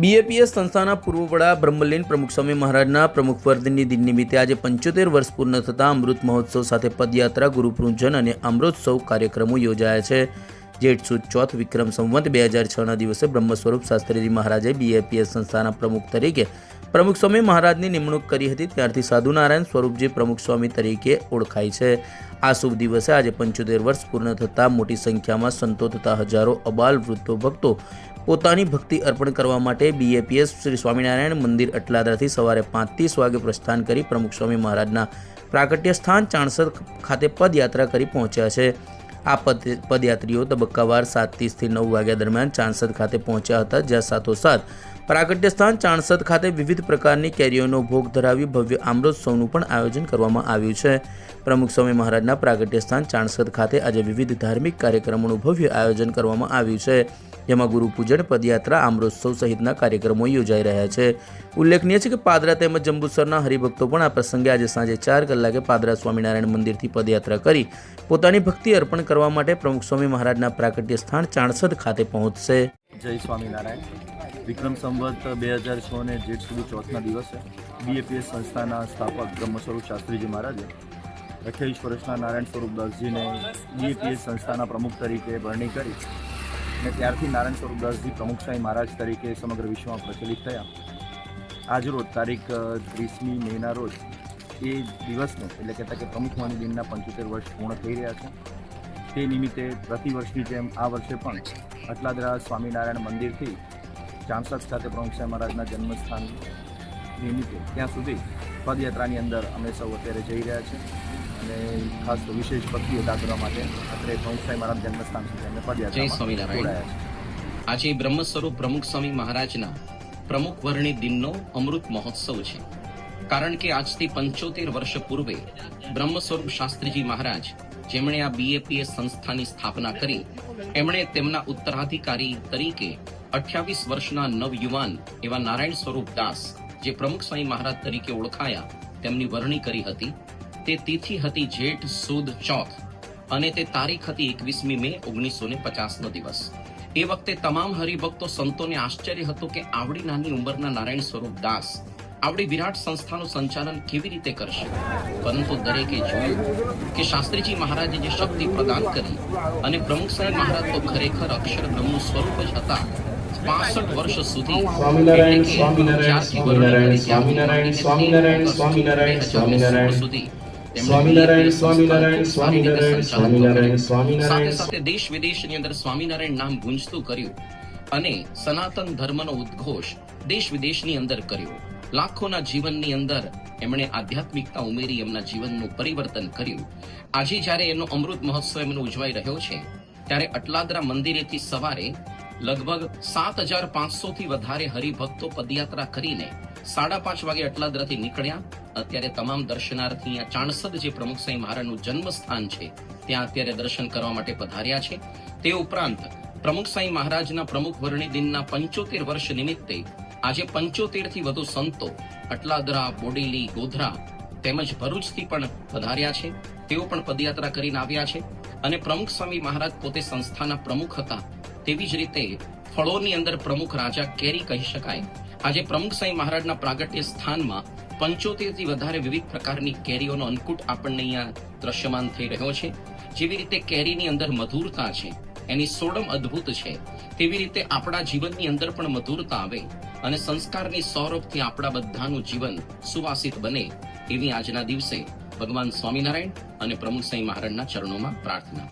BAPS સંસ્થાના પૂર્વ વડા બ્રહ્મલીન પ્રમુખ સ્વામી મહારાજના પ્રમુખ વર્ધનની દિન નિમિત્તે આજે પંચોતેર વર્ષ પૂર્ણ થતાં અમૃત મહોત્સવ સાથે પદયાત્રા, ગુરુપૂજન અને અમૃતોત્સવ કાર્યક્રમો યોજાયા છે. જેઠ સુદ ચોથ વિક્રમ સંવંત બે હજાર છના દિવસે બ્રહ્મ સ્વરૂપ શાસ્ત્રીજી મહારાજે બીએપીએસ સંસ્થાના પ્રમુખ તરીકે પ્રમુખ સ્વામી મહારાજની નિમણૂક કરી હતી, ત્યારથી સાધુ નારાયણ સ્વરૂપજી પ્રમુખ સ્વામી તરીકે ઓળખાય છે. આ શુભ દિવસે આજે પંચોતેર વર્ષ પૂર્ણ થતાં મોટી સંખ્યામાં સંતો તથા હજારો અબાલ વૃદ્ધો ભક્તો પોતાની ભક્તિ અર્પણ કરવા માટે બીએપીએસ શ્રી સ્વામિનારાયણ મંદિર અટલાદરાથી સવારે પાંત્રીસ વાગે પ્રસ્થાન કરી પ્રમુખ સ્વામી મહારાજના પ્રાકટ્ય સ્થાન ચાણસદ ખાતે પદયાત્રા કરી પહોંચ્યા છે. આ પદ, પદયાત્રીઓ તબક્કાવાર સાત ત્રીસથી નવ વાગ્યા દરમિયાન ચાણસદ ખાતે પહોંચ્યા હતા, જ્યાં સાથોસાથ પ્રાગટ્ય સ્થાન ચાણસદ ખાતે વિવિધ પ્રકારની કેરીઓનો ભોગ ધરાવી ભવ્ય આમરોત્સવનું પણ આયોજન કરવામાં આવ્યું છે. પ્રમુખ સ્વામી મહારાજના પ્રાગટ્ય સ્થાન ચાણસદ ખાતે આજે વિવિધ ધાર્મિક કાર્યક્રમોનું ભવ્ય આયોજન કરવામાં આવ્યું છે. જેમાં ગુરુપૂજન પદયાત્રા, આમરોત્સવ સહિતના કાર્યક્રમો યોજાઈ રહ્યા છે. ઉલ્લેખનીય છે કે પાદરા તેમજ જંબુસરના હરિભક્તો પણ આ પ્રસંગે આજે સાંજે ચાર કલાકે પાદરા સ્વામિનારાયણ મંદિરથી પદયાત્રા કરી પોતાની ભક્તિ અર્પણ કરવા માટે પ્રમુખ સ્વામી મહારાજના પ્રાગટ્ય સ્થાન ચાણસદ ખાતે પહોંચશે. જય સ્વામિનારાયણ. વિક્રમ સંવત બે હજાર છ ને જેઠ સુધી ચોથના દિવસે બીએપીએસ સંસ્થાના સ્થાપક બ્રહ્મ સ્વરૂપ શાસ્ત્રીજી મહારાજે અઠ્યાવીસ વર્ષના નારાયણ સ્વરૂપ દાસજીને બીએપીએસ સંસ્થાના પ્રમુખ તરીકે વરણી કરી અને ત્યારથી નારાયણ સ્વરૂપ દાસજી પ્રમુખ સ્વામી મહારાજ તરીકે સમગ્ર વિશ્વમાં પ્રચલિત થયા. આજરોજ તારીખ ત્રીસમી મેના રોજ એ દિવસને એટલે કહેતા કે પ્રમુખ માની દિનના પંચોતેર વર્ષ પૂર્ણ થઈ રહ્યા છે. તે નિમિત્તે પ્રતિવર્ષની જેમ આ વર્ષે પણ અટલાદરા સ્વામિનારાયણ મંદિરથી ચાંસદ ખાતે પ્રમુખ સાહેબ મહારાજના જન્મસ્થાન નિમિત્તે ત્યાં સુધી પદયાત્રાની અંદર અમે સૌ અત્યારે જઈ રહ્યા છે અને ખાસ તો વિશેષ ભક્તિ અદા કરવા માટે અત્યારે પ્રમુખ સાહેબ મહારાજ જન્મસ્થાન સુધી અમે પદયાત્રા જોડાયા છે આજે બ્રહ્મ સ્વરૂપ પ્રમુખ સ્વામી મહારાજના પ્રમુખ વર્ણી દિનનો અમૃત મહોત્સવ છે. કારણ કે આજથી પંચોતેર વર્ષ પૂર્વે બ્રહ્મ સ્વરૂપ શાસ્ત્રીજી મહારાજ જેમણે આ બીએપીએ સંસ્થાની સ્થાપના કરી, એમણે તેમના ઉત્તરાધિકારી તરીકે અઠ્યાવીસ વર્ષના નવયુવાન એવા નારાયણ સ્વરૂપ દાસ, જે પ્રમુખ સ્વામી મહારાજ તરીકે ઓળખાયા, તેમની વરણી કરી હતી. તે તિથિ હતી જેઠ સુદ ચોથ અને તે તારીખ હતી એકવીસમી મે ઓગણીસો ને પચાસનો દિવસ. એ વખતે તમામ હરિભક્તો સંતોને આશ્ચર્ય હતું કે આવડી નાની ઉંમરના નારાયણ સ્વરૂપ દાસ આવડી વિરાટ સંસ્થાનું સંચાલન કેવી રીતે કરશે? પરંતુ દરેકે જોયું કે શાસ્ત્રીજી મહારાજે જે શક્તિ પ્રદાન કરી અને પ્રમુખ સાહેબ મહારાજ તો ખરેખર અક્ષર બ્રહ્મનું સ્વરૂપ જ હતા. પાસઠ વર્ષ સુધી સ્વામિનારાયણ, સ્વામિનારાયણ, સ્વામિનારાયણ, સ્વામિનારાયણ, સ્વામિનારાયણ, સ્વામિનારાયણ, સુધી સ્વામિનારાયણ સ્વામિનારાયણ, સ્વામિનારાયણ, સ્વામિનારાયણ, સ્વામિનારાયણ, સાથે દેશ વિદેશની અંદર સ્વામિનારાયણ નામ ગુંજતું કર્યું અને સનાતન ધર્મનો ઉદ્ઘોષ દેશ વિદેશની અંદર કર્યો. લાખોના જીવનની અંદર એમણે આધ્યાત્મિકતા ઉમેરી, એમના જીવનનું પરિવર્તન કર્યું. આજે જ્યારે એનો અમૃત મહોત્સવ એમનો ઉજવાઈ રહ્યો છે, ત્યારે અટલાદરા મંદિરેથી સવારે લગભગ સાત હજાર પાંચસો થી વધારે હરિભક્તો પદયાત્રા કરીને સાડા પાંચ વાગે અટલાદરાથી નીકળ્યા. અત્યારે તમામ દર્શનાર્થી ચાણસદ જે પ્રમુખ સાંઈ મહારાજનું જન્મસ્થાન છે, ત્યાં અત્યારે દર્શન કરવા માટે પધાર્યા છે. તે ઉપરાંત પ્રમુખ સાંઈ મહારાજના પ્રમુખ વર્ણિ દિનના પંચોતેર વર્ષ નિમિત્તે આજે પંચોતેરથી વધુ સંતો અટલાદરા, બોડેલી, ગોધરા તેમજ ભરૂચથી પણ પધાર્યા છે. તેઓ પણ પદયાત્રા કરીને આવ્યા છે અને પ્રમુખ સ્વામી મહારાજ પોતે સંસ્થાના પ્રમુખ હતા. તેવી જ રીતે ફળોની અંદર પ્રમુખ રાજા કેરી કહી શકાય. આજે પ્રમુખ સ્વામી મહારાજના પ્રાગટ્ય સ્થાનમાં પંચોતેરથી વધારે વિવિધ પ્રકારની કેરીઓનો અંકુટ આપણને અહીંયા દ્રશ્યમાન થઈ રહ્યો છે. જેવી રીતે કેરીની અંદર મધુરતા છે, એની સોડમ અદ્ભુત છે. તેવી રીતે આપણા જીવનની અંદર પણ મધુરતા આવે. અને સંસ્કારની સૌરભથી આપણા બધાનું જીવન સુવાસિત બને એવી આજના દિવસે ભગવાન સ્વામિનારાયણ અને પ્રમુખ સાંઈ મહારાજના ચરણોમાં પ્રાર્થના.